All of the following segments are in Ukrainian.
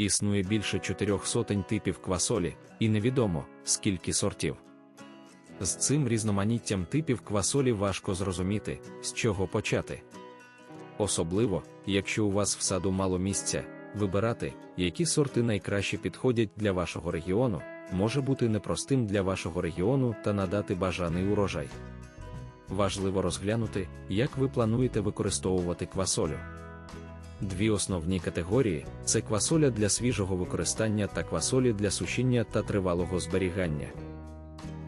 Існує більше чотирьох сотень типів квасолі, і невідомо, скільки сортів. З цим різноманіттям типів квасолі важко зрозуміти, з чого почати. Особливо, якщо у вас в саду мало місця, вибирати, які сорти найкраще підходять для вашого регіону, може бути непростим для вашого регіону та надати бажаний урожай. Важливо розглянути, як ви плануєте використовувати квасолю. Дві основні категорії це квасоля для свіжого використання та квасолі для сушіння та тривалого зберігання.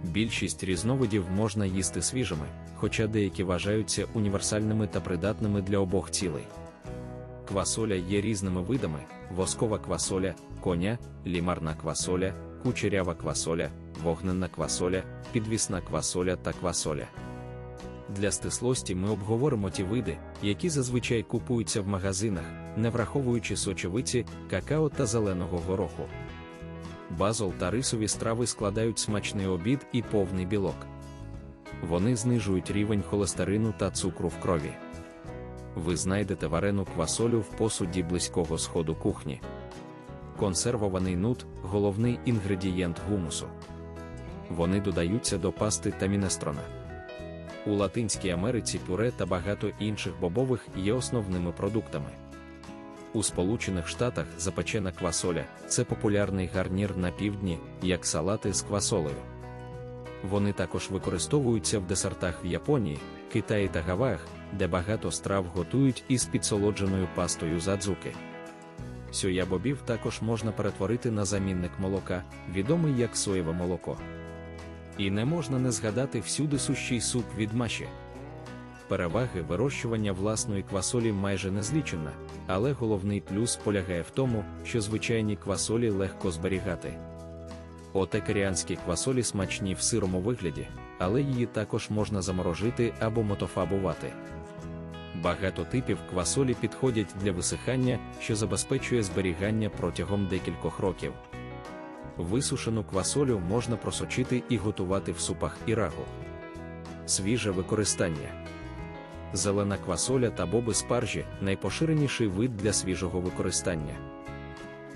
Більшість різновидів можна їсти свіжими, хоча деякі вважаються універсальними та придатними для обох цілей. Квасоля є різними видами: воскова квасоля, коня, лімарна квасоля, кучерява квасоля, вогненна квасоля, підвісна квасоля та квасоля. Для стислості ми обговоримо ті види, які зазвичай купуються в магазинах, не враховуючи сочевиці, какао та зеленого гороху. Базол та рисові страви складають смачний обід і повний білок. Вони знижують рівень холестерину та цукру в крові. Ви знайдете варену квасолю в посуді близького сходу кухні. Консервований нут головний інгредієнт гумусу. Вони додаються до пасти та мінестрона. У Латинській Америці пюре та багато інших бобових є основними продуктами. У Сполучених Штатах запечена квасоля це популярний гарнір на півдні, як салати з квасолею. Вони також використовуються в десертах в Японії, Китаї та Гаваях, де багато страв готують із підсолодженою пастою задзуки. Сьоя бобів також можна перетворити на замінник молока, відомий як соєве молоко. І не можна не згадати всюди сущий суп від маші. Переваги вирощування власної квасолі майже не злічена, але головний плюс полягає в тому, що звичайні квасолі легко зберігати. Отекаріанські квасолі смачні в сирому вигляді, але її також можна заморожити або мотофабувати. Багато типів квасолі підходять для висихання, що забезпечує зберігання протягом декількох років. Висушену квасолю можна просочити і готувати в супах і рагу. Свіже використання. Зелена квасоля та боби спаржі найпоширеніший вид для свіжого використання.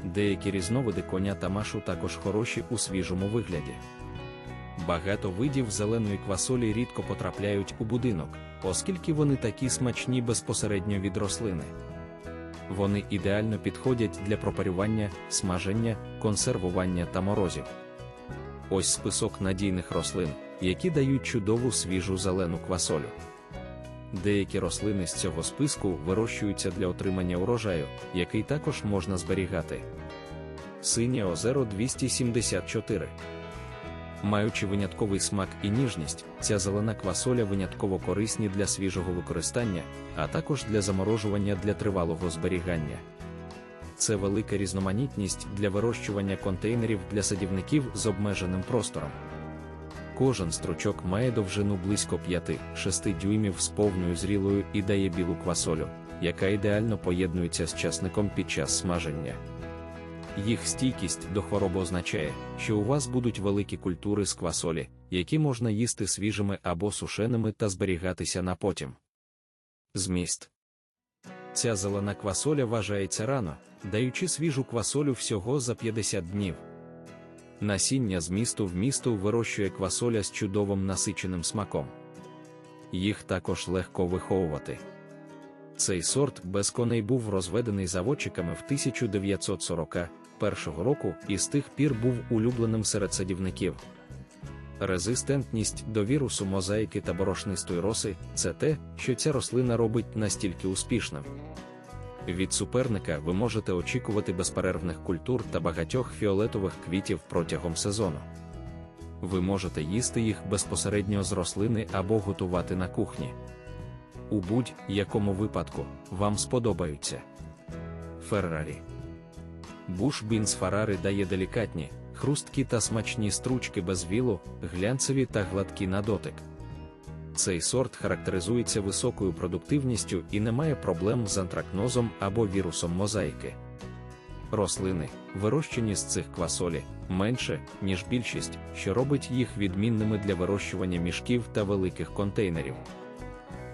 Деякі різновиди коня та машу також хороші у свіжому вигляді. Багато видів зеленої квасолі рідко потрапляють у будинок, оскільки вони такі смачні безпосередньо від рослини. Вони ідеально підходять для пропарювання, смаження, консервування та морозів. Ось список надійних рослин, які дають чудову свіжу зелену квасолю. Деякі рослини з цього списку вирощуються для отримання урожаю, який також можна зберігати. Синє озеро 274. Маючи винятковий смак і ніжність, ця зелена квасоля винятково корисні для свіжого використання, а також для заморожування для тривалого зберігання. Це велика різноманітність для вирощування контейнерів для садівників з обмеженим простором. Кожен стручок має довжину близько 5-6 дюймів з повною зрілою і дає білу квасолю, яка ідеально поєднується з часником під час смаження. Їх стійкість до хвороб означає, що у вас будуть великі культури з квасолі, які можна їсти свіжими або сушеними та зберігатися на потім. Зміст Ця зелена квасоля вважається рано, даючи свіжу квасолю всього за 50 днів. Насіння з місту в місту вирощує квасоля з чудовим насиченим смаком. Їх також легко виховувати. Цей сорт без коней був розведений заводчиками в 1941 року і з тих пір був улюбленим серед садівників. Резистентність до вірусу мозаїки та борошнистої роси це те, що ця рослина робить настільки успішним. Від суперника ви можете очікувати безперервних культур та багатьох фіолетових квітів протягом сезону. Ви можете їсти їх безпосередньо з рослини або готувати на кухні. У будь-якому випадку вам сподобаються. Феррарі. Буш Бінс Фарари дає делікатні, хрусткі та смачні стручки без вілу, глянцеві та гладкі на дотик. Цей сорт характеризується високою продуктивністю і не має проблем з антракнозом або вірусом мозаїки. Рослини, вирощені з цих квасолі, менше, ніж більшість, що робить їх відмінними для вирощування мішків та великих контейнерів.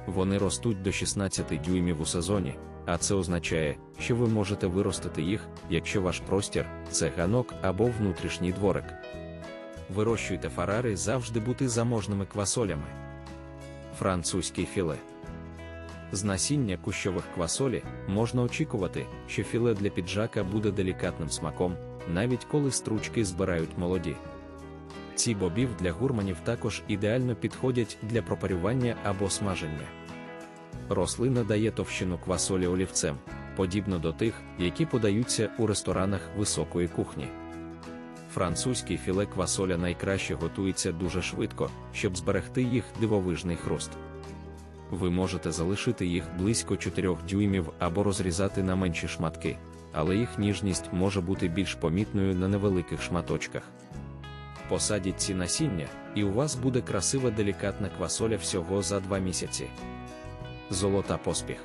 Вони ростуть до 16 дюймів у сезоні, а це означає, що ви можете виростити їх, якщо ваш простір це ганок або внутрішній дворик. Вирощуйте фарари завжди бути заможними квасолями. Французький філе. З насіння кущових квасолі можна очікувати, що філе для піджака буде делікатним смаком, навіть коли стручки збирають молоді. Ці бобів для гурманів також ідеально підходять для пропарювання або смаження. Рослина дає товщину квасолі олівцем, подібно до тих, які подаються у ресторанах високої кухні. Французький філе квасоля найкраще готується дуже швидко, щоб зберегти їх дивовижний хруст. Ви можете залишити їх близько 4 дюймів або розрізати на менші шматки, але їх ніжність може бути більш помітною на невеликих шматочках. Посадіть ці насіння, і у вас буде красива делікатна квасоля всього за 2 місяці. Золота поспіх.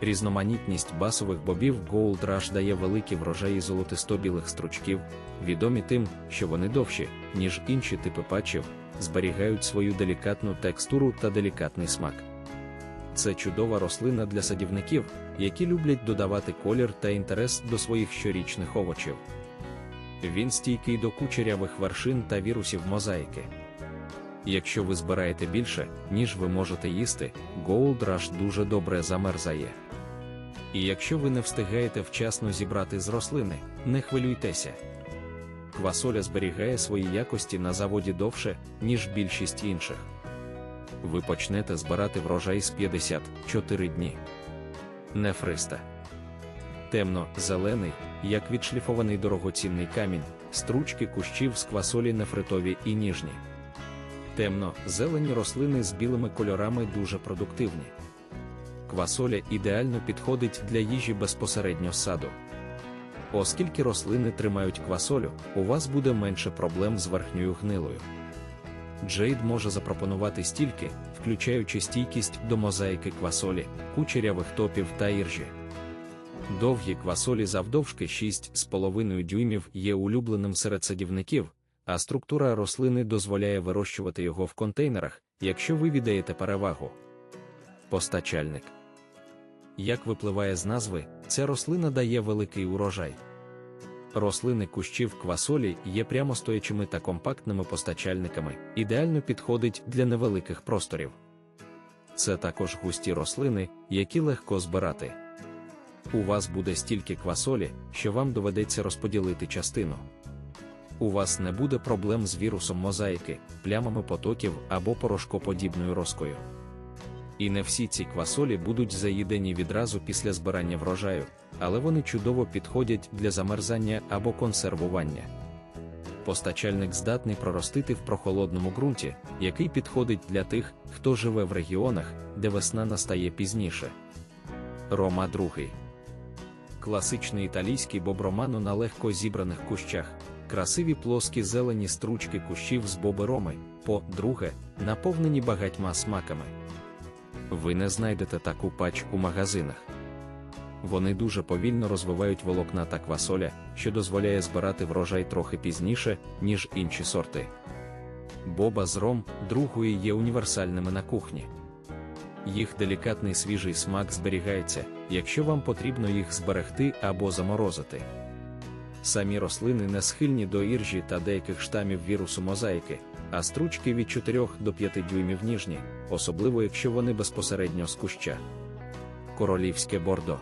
Різноманітність басових бобів Gold Rush дає великі врожаї золотисто-білих стручків, відомі тим, що вони довші, ніж інші типи патчів, зберігають свою делікатну текстуру та делікатний смак. Це чудова рослина для садівників, які люблять додавати колір та інтерес до своїх щорічних овочів. Він стійкий до кучерявих вершин та вірусів мозаїки. Якщо ви збираєте більше, ніж ви можете їсти, Gold Rush дуже добре замерзає. І якщо ви не встигаєте вчасно зібрати з рослини, не хвилюйтеся. Квасоля зберігає свої якості на заводі довше, ніж більшість інших. Ви почнете збирати врожай з 54 дні. Нефриста. Темно-зелений, як відшліфований дорогоцінний камінь, стручки кущів з квасолі нефритові і ніжні. Темно-зелені рослини з білими кольорами дуже продуктивні. Квасоля ідеально підходить для їжі безпосередньо саду. Оскільки рослини тримають квасолю, у вас буде менше проблем з верхньою гнилою. Джейд може запропонувати стільки, включаючи стійкість до мозаїки квасолі, кучерявих топів та іржі. Довгі квасолі завдовжки 6,5 дюймів є улюбленим серед садівників, а структура рослини дозволяє вирощувати його в контейнерах, якщо ви віддаєте перевагу. Постачальник. Як випливає з назви, ця рослина дає великий урожай. Рослини кущів квасолі є прямостоячими та компактними постачальниками, ідеально підходить для невеликих просторів. Це також густі рослини, які легко збирати. У вас буде стільки квасолі, що вам доведеться розподілити частину. У вас не буде проблем з вірусом мозаїки, плямами потоків або порошкоподібною розкою. І не всі ці квасолі будуть заїдені відразу після збирання врожаю, але вони чудово підходять для замерзання або консервування. Постачальник здатний проростити в прохолодному ґрунті, який підходить для тих, хто живе в регіонах, де весна настає пізніше. Рома другий. Класичний італійський бобромано на легко зібраних кущах, красиві плоскі зелені стручки кущів з боби роми, по-друге, наповнені багатьма смаками. Ви не знайдете таку пач у магазинах. Вони дуже повільно розвивають волокна та квасоля, що дозволяє збирати врожай трохи пізніше, ніж інші сорти. Боба з ром другої є універсальними на кухні. Їх делікатний свіжий смак зберігається, якщо вам потрібно їх зберегти або заморозити. Самі рослини не схильні до іржі та деяких штамів вірусу мозаїки, а стручки від 4 до 5 дюймів ніжні, особливо якщо вони безпосередньо з куща. Королівське бордо.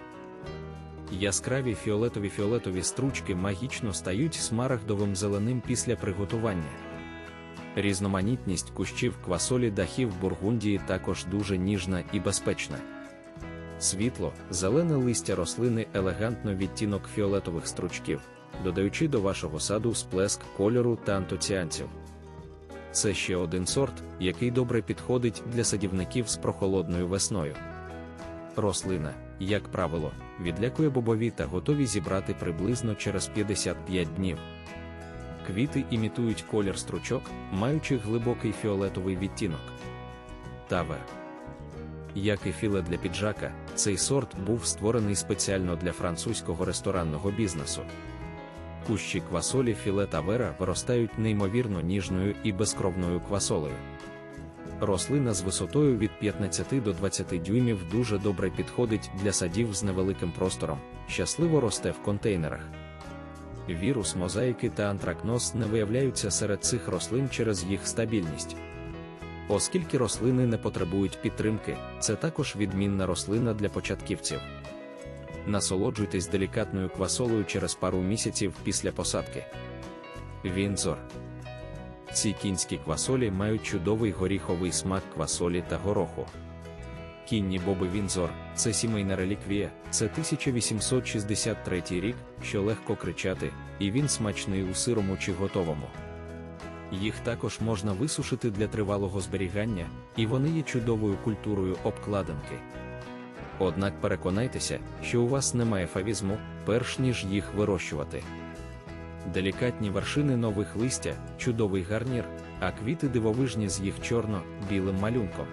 Яскраві фіолетові фіолетові стручки магічно стають смарагдовим зеленим після приготування. Різноманітність кущів квасолі дахів Бургундії також дуже ніжна і безпечна. Світло, зелене листя рослини елегантно відтінок фіолетових стручків, додаючи до вашого саду сплеск кольору та антоціанців. Це ще один сорт, який добре підходить для садівників з прохолодною весною. Рослина, як правило, відлякує бобові та готові зібрати приблизно через 55 днів. Квіти імітують колір стручок, маючи глибокий фіолетовий відтінок. Тавер. Як і філе для піджака, цей сорт був створений спеціально для французького ресторанного бізнесу. Кущі квасолі філе тавера виростають неймовірно ніжною і безкровною квасолею. Рослина з висотою від 15 до 20 дюймів дуже добре підходить для садів з невеликим простором, щасливо росте в контейнерах. Вірус мозаїки та антракноз не виявляються серед цих рослин через їх стабільність. Оскільки рослини не потребують підтримки, це також відмінна рослина для початківців. Насолоджуйтесь делікатною квасолою через пару місяців після посадки. Вінзор. Ці кінські квасолі мають чудовий горіховий смак квасолі та гороху. Кінні боби Вінзор це сімейна реліквія, це 1863 рік, що легко кричати, і він смачний у сирому чи готовому. Їх також можна висушити для тривалого зберігання, і вони є чудовою культурою обкладинки. Однак переконайтеся, що у вас немає фавізму, перш ніж їх вирощувати. Делікатні вершини нових листя, чудовий гарнір, а квіти дивовижні з їх чорно-білим малюнком.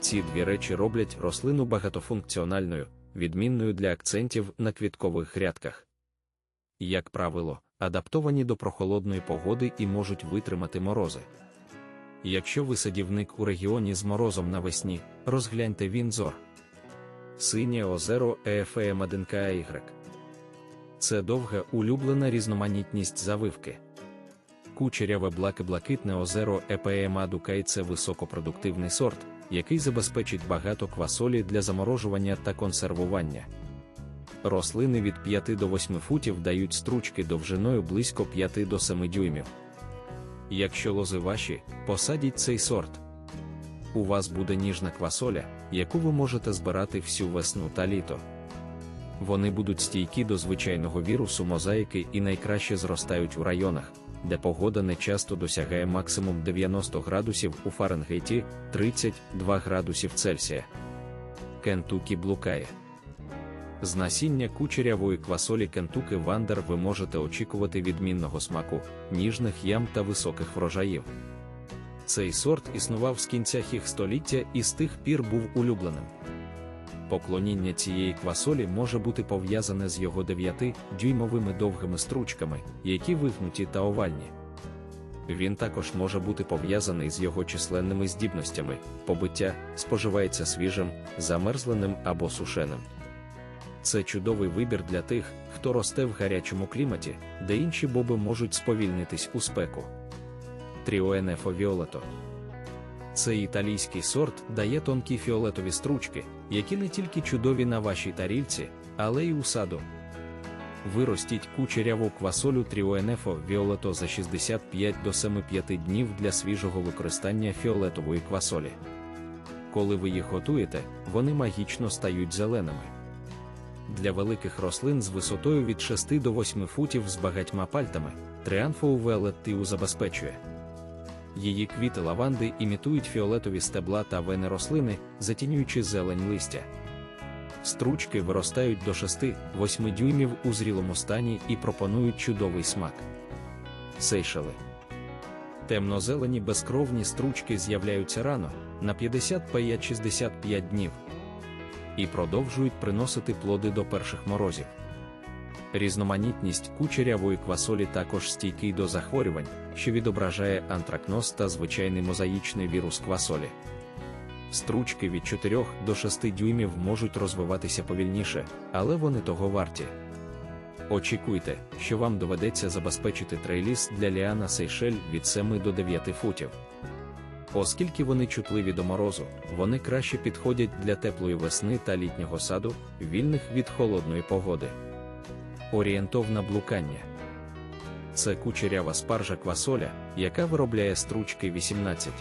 Ці дві речі роблять рослину багатофункціональною, відмінною для акцентів на квіткових грядках. Як правило, адаптовані до прохолодної погоди і можуть витримати морози. Якщо ви садівник у регіоні з морозом навесні, розгляньте Вінзор. Синє озеро ЕФМ 1 ky Це довга улюблена різноманітність завивки. Кучеряве блаки-блакитне озеро ЕПМ Адукай це високопродуктивний сорт, який забезпечить багато квасолі для заморожування та консервування. Рослини від 5 до 8 футів дають стручки довжиною близько 5 до 7 дюймів. Якщо лози ваші, посадіть цей сорт. У вас буде ніжна квасоля, яку ви можете збирати всю весну та літо. Вони будуть стійкі до звичайного вірусу мозаїки і найкраще зростають у районах, де погода не часто досягає максимум 90 градусів у Фаренгейті 32 градусів Цельсія. Кентукі блукає. З насіння кучерявої квасолі Кентуки Вандер ви можете очікувати відмінного смаку, ніжних ям та високих врожаїв. Цей сорт існував з кінця їх століття і з тих пір був улюбленим. Поклоніння цієї квасолі може бути пов'язане з його 9-дюймовими довгими стручками, які вигнуті та овальні. Він також може бути пов'язаний з його численними здібностями, побиття споживається свіжим, замерзленим або сушеним. Це чудовий вибір для тих, хто росте в гарячому кліматі, де інші боби можуть сповільнитись у спеку. Тріоенефо Віолето. Цей італійський сорт дає тонкі фіолетові стручки, які не тільки чудові на вашій тарільці, але й у саду. Виростіть кучеряву квасолю Тріоенефо Віолето за 65 до 75 днів для свіжого використання фіолетової квасолі. Коли ви їх готуєте, вони магічно стають зеленими. Для великих рослин з висотою від 6 до 8 футів з багатьма пальтами, Трианфоу Велеттиу забезпечує. Її квіти лаванди імітують фіолетові стебла та вени рослини, затінюючи зелень листя. Стручки виростають до 6-8 дюймів у зрілому стані і пропонують чудовий смак. Сейшели. Темно-зелені безкровні стручки з'являються рано на 55-65 днів і продовжують приносити плоди до перших морозів. Різноманітність кучерявої квасолі також стійкий до захворювань, що відображає антракноз та звичайний мозаїчний вірус квасолі. Стручки від 4 до 6 дюймів можуть розвиватися повільніше, але вони того варті. Очікуйте, що вам доведеться забезпечити трейліс для Ліана Сейшель від 7 до 9 футів. Оскільки вони чутливі до морозу, вони краще підходять для теплої весни та літнього саду, вільних від холодної погоди. Орієнтовне блукання це кучерява спаржа квасоля, яка виробляє стручки 18.